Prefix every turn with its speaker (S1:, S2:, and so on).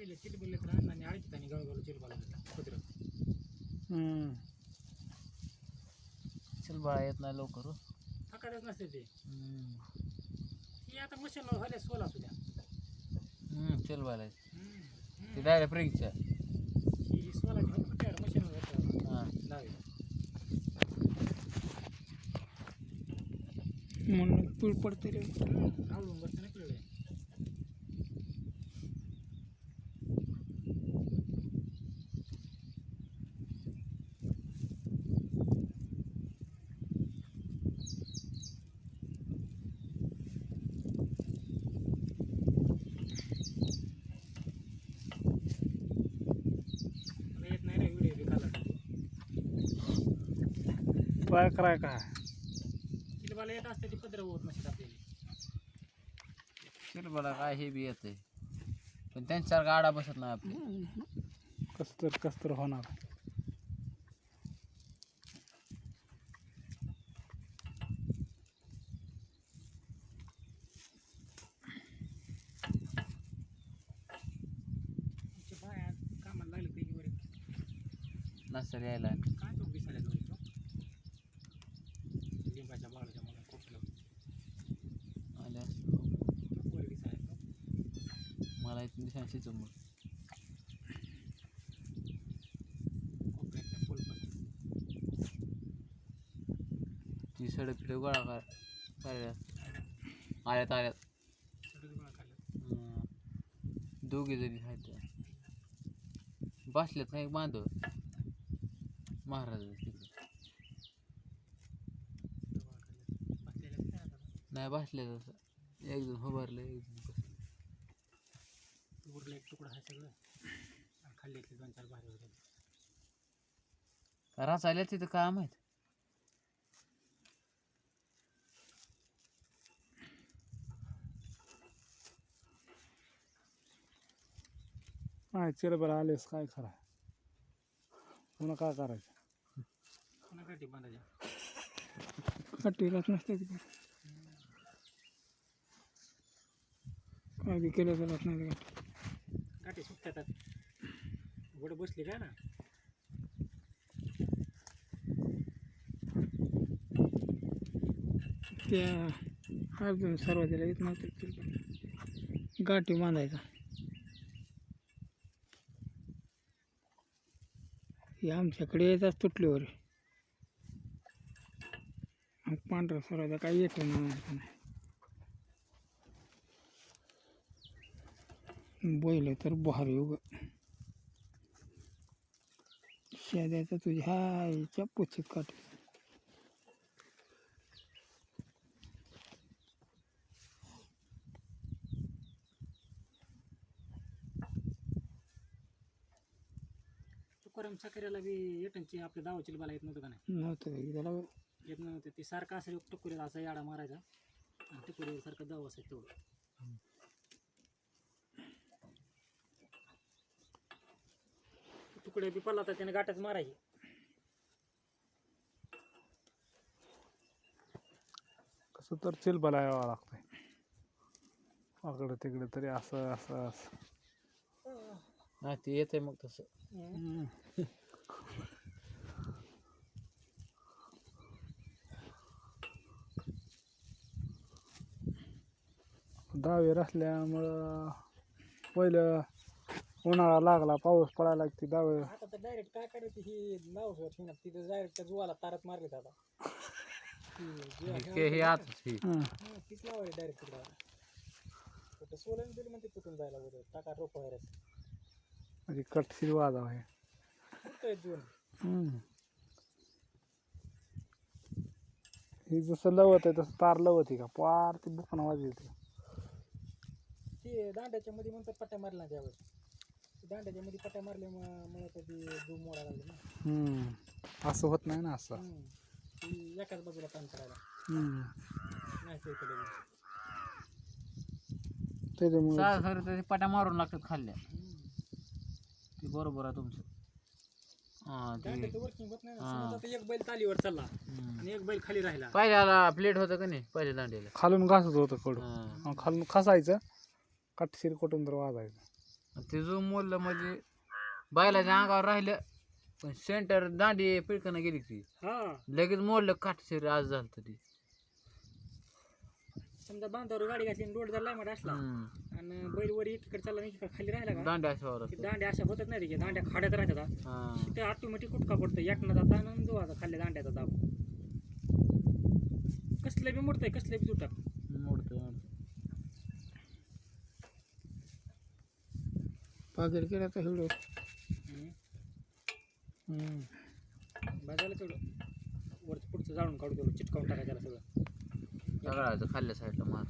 S1: पहिले चिलबले आणि चिलबाला दिला कुत्र
S2: हम्म.
S3: चल बाळा येत नाही लवकर हो.
S1: फकाडच नसते ते.
S3: हम्म.
S1: ती आता मशीनवर व्हायला सोला सुद्धा
S3: हम्म, चल. ते डायरेक्ट प्रिंगच्या
S1: ही सोला घेऊन होतं
S3: हां.
S2: म्हणून पीळ पडते रे.
S1: आवडून बसते ना कळले मला येत नाही रे व्हिडिओ बी काढला
S2: ट्राय कराय काय?
S1: चिलबाला येत असते ती पत्र होत नसते आपल्याला.
S3: काय हे बी येते पण त्यांच्यासारखा गाडा बसत नाही आपली.
S2: कस तर कस तर होणार
S3: नसर यायला.
S1: काय तो दिसायला दोन तो लिंबाच्या बाळाच्या मला खूप
S3: आले असते.
S1: वर दिसायला
S3: दिसायला शिचून मग ती सडक फिडक गोळा कर. करायला आल्यात आल्यात. दोघे जणी आहेत. बसल्यात नाही बांधव. महाराज नाही बसले तसं एक जण उभारले एक जण
S1: उरलं एक तुकडा आहे सगळं. आणि खाल्ल्यातले दोन चार भारी होते
S3: राच आल्या तिथं काम आहेत
S2: नाही चिरबल आलेस काय खरा? पुन्हा काय करायचं?
S1: पुन्हा काठी बांधायच्या.
S2: काटीलाच नसते तिथे. नाही
S1: काटे सुटतात गोड बसली काय ना?
S2: त्या अर्जुन सर्वातीला येत नव्हते गाठी बांधायचा. हे आमच्याकडे यायचाच तुटलीवर मग पांढरा सर्वाचा काही येतो नाही. बैल तर भारी उग. शेद्याचा तुझ्या आईच्या पुच्छीत काट
S1: तुकाराम साखरेला बी येटांची आपल्या दावाची बाला येत नव्हतं का नाही?
S2: नव्हतं त्याला
S1: येत नव्हतं. ते सारखं असं टुकुरीला असा याडा मारायचा. आणि टुकुरीवर सारखं दाव असायचं तेवढं. तुकडे बी पडला तर त्याने गाठच मारायची.
S2: कसं तर चिलबला यावं लागतंय. तिकडे तरी असं असं असं.
S3: नाही ते येते मग तसं.
S2: दहावीर असल्यामुळं पहिलं उन्हाळा लागला पाऊस पडायला लागते दहावी.
S1: आता तर डायरेक्ट काय करायची ही नाव ठेवणार. तिथं डायरेक्ट त्या जुवाला तारात मारले आता.
S3: हे आतच हे.
S1: तीच लावायची डायरेक्ट तिकडं. कुठं सोलन दिली म्हणते तुटून जायला बरं टाका रोप व्हायरस
S2: म्हणजे कटशीर वाजाव आहे
S1: कुठं जून
S2: हं. हे जसं लवत आहे तसं तार लवत आहे का? पार ती बुकणं वाजते
S1: ती दांड्याच्या मध्ये म्हणतात पट्ट्या मारल्या त्यावेळेस दांड्याच्या मध्ये मारल्यामुळे धूम मोडा लागली ना
S2: हम्म असं होत नाही ना असं
S1: हम्म. ती एकाच बाजूला काम करायला
S2: हम्म.
S1: नाही ते इकडे बी.
S2: त्याच्यामुळे
S3: सहा खरं तर ते पट्या मारून लागतात खाल्ल्या
S1: हम्म.
S3: ते बरोबर आहे तुमचं हां ते
S1: दांड्याचं वर्किंग होत नाही ना
S3: हा.
S1: समज आता एक बैल तालीवर चालला
S3: हम्म.
S1: आणि एक बैल खाली राहिला
S3: पहिल्याला प्लेट होतं का नाही पहिल्या दांडीला
S2: खालून घासत होतं कडू
S3: हां.
S2: खालून खसायचं कटशीर कुठून तर वाजायचं
S3: ते जो मोडलं म्हणजे बैलाच्या अंगावर राहिलं पण सेंटर दांडी पिळकनं गेली ती.
S1: हा.
S3: लगेच मोडलं काट शरीर आज झालं ती.
S1: समजा बांधावर गाडी घातली आणि रोड जर लांबट असला.
S3: हम्म.
S1: आणि बैल वर एकीकडे चालला एकीकडे खाली राहिला का?
S3: दांडी अशावर
S1: दांड्या अशा होतच नाही की दांड्या खाड्यात राहतात
S3: हा.
S1: ते ऑटोमॅटिक कुटका पडतं एकना जाता आणि जो आता खाल्ल्या दांड्याचा दाब कसलं बी मोडतंय कसलं बी तुटक.
S3: मोडतं
S4: पागल केला तर एवढं
S1: बाजायला तेवढं वरचं पुढचं जाळून काढू तेवढं चिटकावून टाकायचं त्याला सगळं.
S3: सगळ्याचं खाल्ल्या साईडला मार.